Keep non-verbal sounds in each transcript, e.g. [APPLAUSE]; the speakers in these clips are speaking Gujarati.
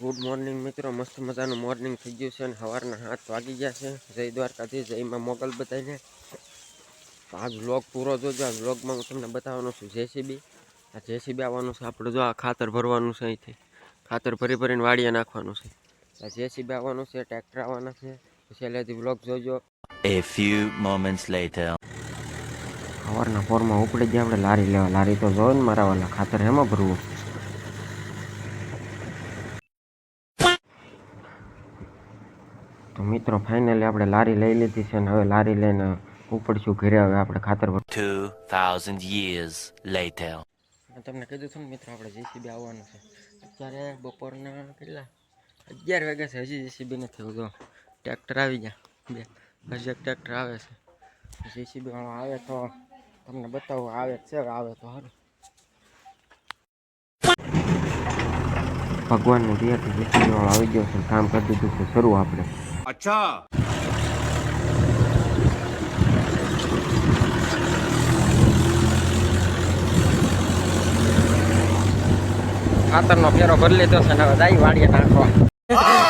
ગુડ મોર્નિંગ મિત્રો મસ્ત મજાનું મોર્નિંગ થઈ ગયું છે અને સવારના હાથ વાગી ગયા છે. જય દ્વારકાથી જયમાં મોગલ બતાવીને આ વ્લોગ પૂરો જોજો. આ વ્લોગમાં હું તમને બતાવવાનો છું જેસીબી. આ જેસીબી આવવાનું છે આપણે જો આ ખાતર ભરવાનું છે અહીંથી. ખાતર ભરી ભરીને વાડીએ નાખવાનું છે. આ જેસીબી આવવાનું છે ટ્રેક્ટર આવવાના છે. છેલ્લેથી વ્લોગ જોજો. A few moments later. સવારના પોરમાં ઉપડી ગયા આપણે લારી લેવા. લારી તો જોઈને ને મારા વાલા ખાતર એમાં ભરવું. તો મિત્રો ફાઇનલી આપણે લારી લઈ લીધી છે અને હવે લારી લઈને ઉપડશું ઘરે. હવે આપણે ખાતર ભર 2000 years later. તમને કીધું હતું ને મિત્રો આપણે જેસીબી આવવાનું છે. અત્યારે બપોરના કેટલા? અગિયાર વાગ્યા છે હજી જેસીબી નથી આવતો. ટ્રેક્ટર આવી ગયા. બે. હજી એક ટ્રેક્ટર આવે છે. જેસીબી વાળો આવે તો તમને બતાવું આવે છે આવે તો સારું ભગવાનની દયાથી જેસીબી વાળો આવી ગયો છે કામ કરી દીધું છે શરૂ આપણે. અચ્છા. ખાતરનો ફેરો કરી લીધો છે ને હવે દાઈ વાળીએ નાખવા.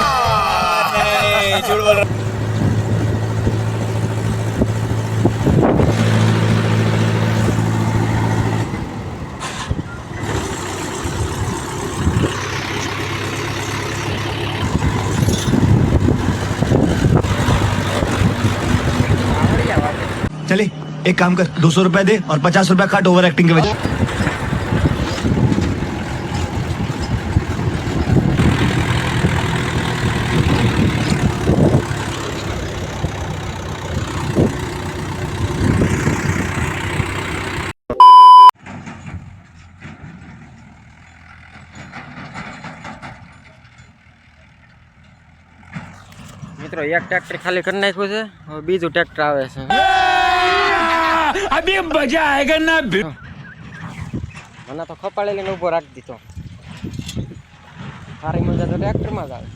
चले एक काम कर दो सौ रुपया दे और पचास रुपया काट ओवर एक्टिंग के वजह મિત્રો એક ટ્રેક્ટર ખાલી કરી નાખ્યું છે હવે બીજું ટ્રેક્ટર આવે છે अभी मजा आएगा ना મને તો ખપાડી લઈને ઊભો રાખી દીધો સારી મજા તો ટ્રેક્ટરમાં જ આવે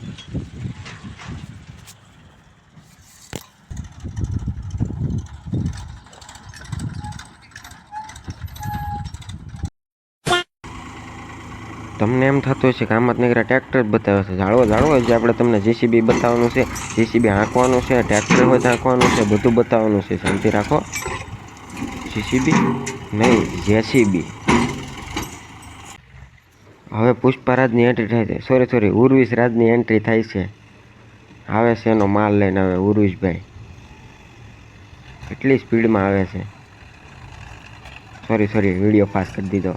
તમને એમ થતું હશે કે આમાં જ નીકળ્યા ટ્રેક્ટર જ બતાવે છે જાળવો જાળવો જે આપણે તમને જેસીબી બતાવવાનું છે જેસીબી હાંકવાનું છે ટ્રેક્ટર હોય તો હાંકવાનું છે બધું બતાવવાનું છે શાંતિ રાખો જેસીબી નહીં જેસીબી હવે પુષ્પારાજની એન્ટ્રી થાય છે. સોરી સોરી ઉર્વિશ રાજની એન્ટ્રી થાય છે. આવે છે એનો માલ લઈને હવે ઉર્વિશભાઈ. કેટલી સ્પીડમાં આવે છે? સોરી સોરી વીડિયો પાસ કરી દીધો.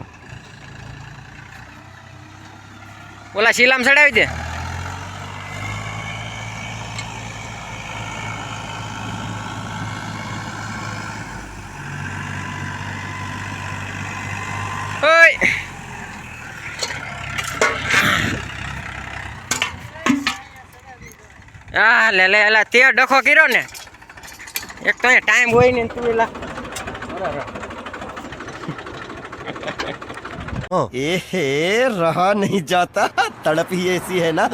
ઓલા શીલામ ચડાવી દે ઓય આ લે લે એલા તે ડખો કર્યો ને એક તો અહીંયા ટાઈમ હોય ને તું એલા एहे रहा नहीं जाता तड़प ही ऐसी है ना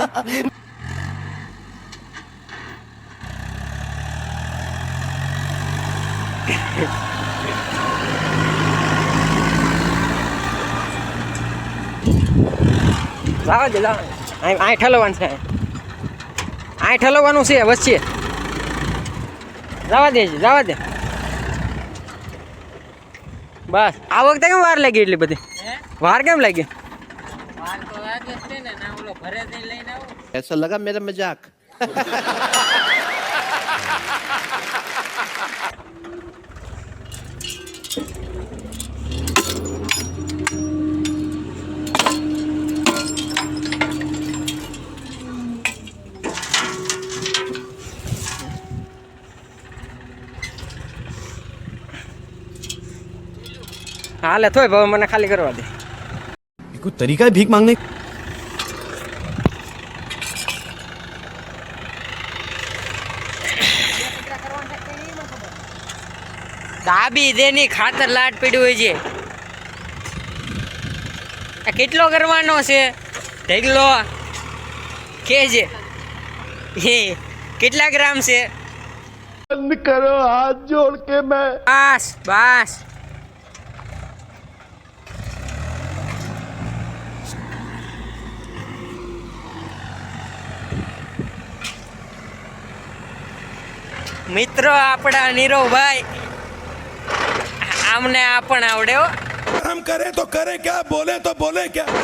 લાવા દે લાવા અહીં અહીં ઠલવવાનું છે અહીં ઠલવવાનું છે વચ્ચે જવા દે જવા દે બસ આ વખતે કેમ વાર લાગી એટલી બધી વાર કેમ લાગી ऐसा लगा मेरा मजाक હાલે થોય ભાવ મને ખાલી કરવા દે. કોઈ તરીકા ભીખ માંગને? દાબી દેની ખાતર લાટ પીડ્યું હોય છે. આ કેટલો કરવાનો છે? ઢગલો. કે છે? હે કેટલા ગ્રામ છે? બંધ કરો હાથ જોડ કે મેં. બસ બસ. મિત્રો આપણા નીરવભાઈ આમને આ પણ આવડે હો. આમ કરે તો કરે ક્યાં બોલે તો બોલે ક્યાં?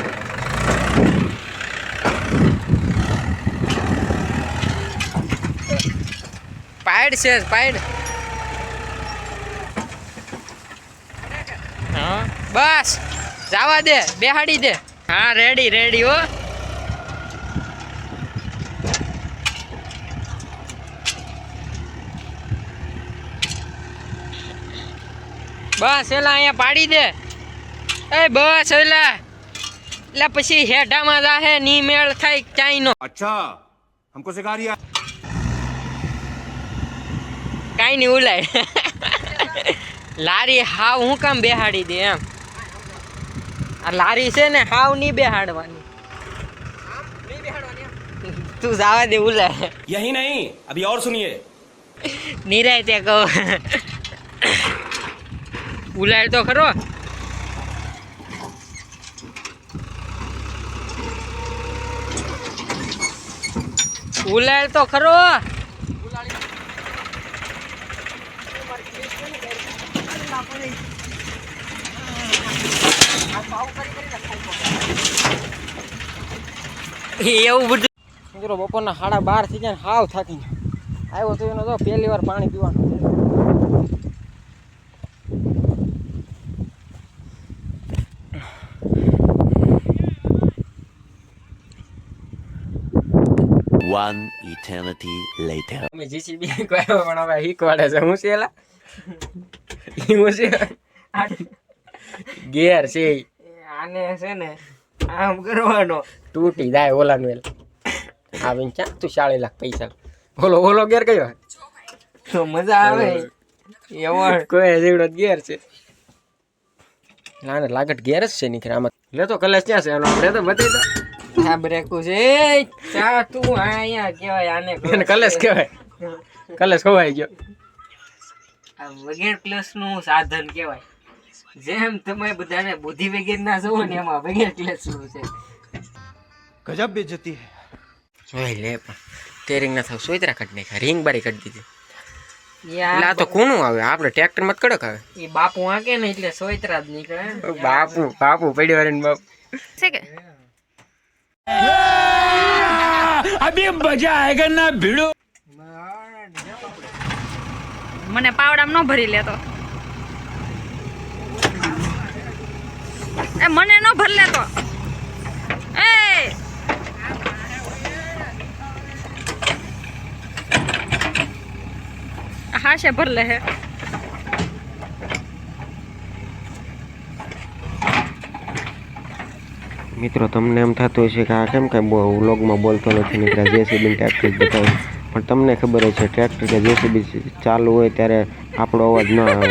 પાયડ છે પાયડ. બસ જવા દે બેહાડી દે. હા રેડી રેડી હો. બસ એલા અહીંયા પાડી દે. એ બસ એલા. એટલે પછી હેઠામાં જાહે ની મેળ થાય ક્યાંય નો અચ્છા હમકો સિખા રહ્યા કાંઈ નહીં ઉલાય. લારી હાવ હું કામ બેહાડી દે એમ. આ લારી છે ને હાવ નહીં બેહાડવાની. તું જવા દે ઉલાય. યહી નહીં અભી ઓર સુનિયે. નિરાય તે કહો. ઉલાય તો ખરો. ઉલાય તો ખરો. એવું બધું. બપોરના સાડા બાર થઈ ને હાવ થાકી આવ્યો તો એનો તો પહેલી વાર પાણી પીવાનું. One eternity later. અમે જીસીબી [LAUGHS] કયો પણ હવે શીખવાડે છે. હું છે એલા? [LAUGHS] હું છે? ગેર છે. આને છે ને આમ કરવાનો. તૂટી જાય ઓલાનું એલ આવીને ક્યાં તું ચાળી લાખ પૈસા બોલો ઓલો ગેર કયો? તો મજા આવે. એવો કોઈ જેવડો ગેર છે. ના ના લાગટ ગેર જ છે નીકળે. આમાં લે તો કલેશ ક્યાં છે? એનો આપણે તો બતાવી દો. આ બ્રેકું છે ચા તું આયા કહેવાય આને કલેશ કહેવાય. કલેશ ખવાઈ ગયો. આ વગેર ક્લાસનું સાધન કહેવાય. જેમ તમે બધાને બુદ્ધિ વગેર ના જોવો ને એમાં વગેર ક્લાસનું છે. ગજબ બેજતી હે. ઓય લે પણ તેરિંગ ના થાવ સોઈતરા કાઢ નાખ્યા રીંગ બારી કાઢી દીધી. લા તો કોનું આવે આપણે ટ્રેક્ટરમાં કડક આવે. એ બાપુ આંકે ને એટલે સોઈતરા જ નીકળે બાપુ બાપુ પડ્યો રે બાપુ. છે કે? મને પાવડામાં ન ભરી લેતો. એ, મને ન ભર લેતો. એ! હા, છે, ભર લે હે. મિત્રો, તમને એમ થતું હશે કે આ કેમ કાંઈ વ્લોગમાં બોલતો નથી નીકળ્યા જેસીબી ટ્રેક્ટર બતાવું. પણ તમને ખબર હોય છે ટ્રેક્ટર કે જેસીબી ચાલુ હોય ત્યારે આપણો અવાજ ન આવે.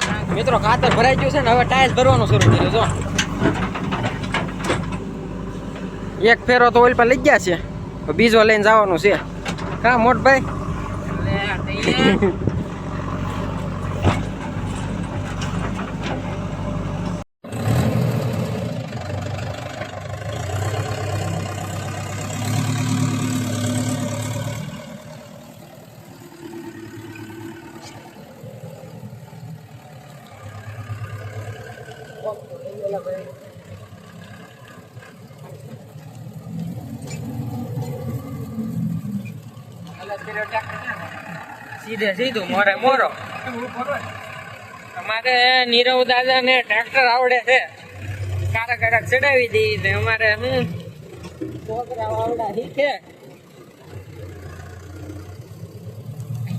મિત્રો ખાતર ભરાઈ ગયું છે ને હવે ટાયર ભરવાનું શરૂ કર્યું જો. એક ફેરો તો ઓઇલ પર લઈ ગયા છે. બીજો લઈને જવાનું છે. હા, મોટભાઈ? સીધે સીધું, મોરે મોરો. અમારે નીરવ દાદા ને ટ્રેક્ટર આવડે છે. કારા કારા ચડાવી દઈએ ને અમારે હું છોકરા આવડા શીખે.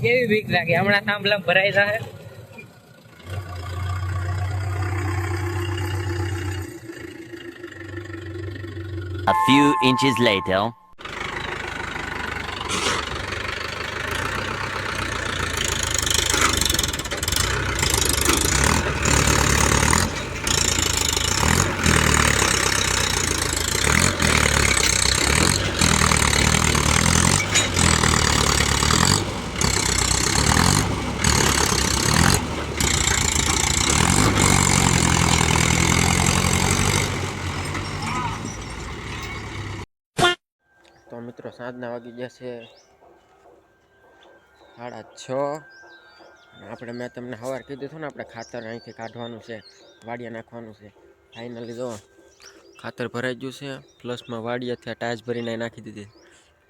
કેવી બીક લાગે? હમણાં થાંભલા ભરાઈ જાય A few inches later. મિત્રો, સાંજના વાગી ગયા છે સાડા છ. અને આપણે મેં તમને સવાર કીધું હતું ને, આપણે ખાતર અહીંથી કાઢવાનું છે, વાડિયા નાખવાનું છે. ફાઇનલી જો, ખાતર ભરાઈ ગયું છે પ્લસમાં વાડિયાથી ટાઈસ ભરીને અહીં નાખી દીધી.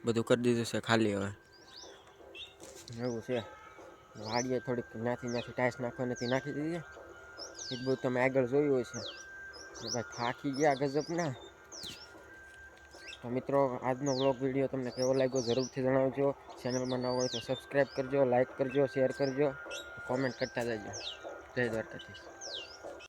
બધું કરી દીધું છે ખાલી હવે. એવું છે. વાડીએ થોડીક ત્યાંથી ત્યાંથી ટાઈસ નાખવાની હતી, નાખી દીધી. એ બધું તમે આગળ જોયું હશે કે ભાઈ થાકી ગયા ગજબના. તો મિત્રો, આજનો વ્લોગ વીડિયો તમને કેવો લાગ્યો જરૂરથી જણાવજો. ચેનલમાં ન હોય તો સબસ્ક્રાઈબ કરજો લાઈક કરજો શેર કરજો. કોમેન્ટ કરતા જજો. જય દ્વારકાધીશ.